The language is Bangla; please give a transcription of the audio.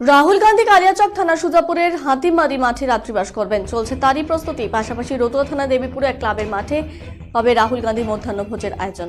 রাহুল গান্ধী কালিয়াচক থানা সুজাপুরের হাতিমারি মাঠে রাত্রিবাস করবেন। চলছে তারই প্রস্তুতি। পাশাপাশি রতুয়া থানা দেবীপুরে এক ক্লাবের মাঠে হবে রাহুল গান্ধী মধ্যাহ্ন ভোজের আয়োজন।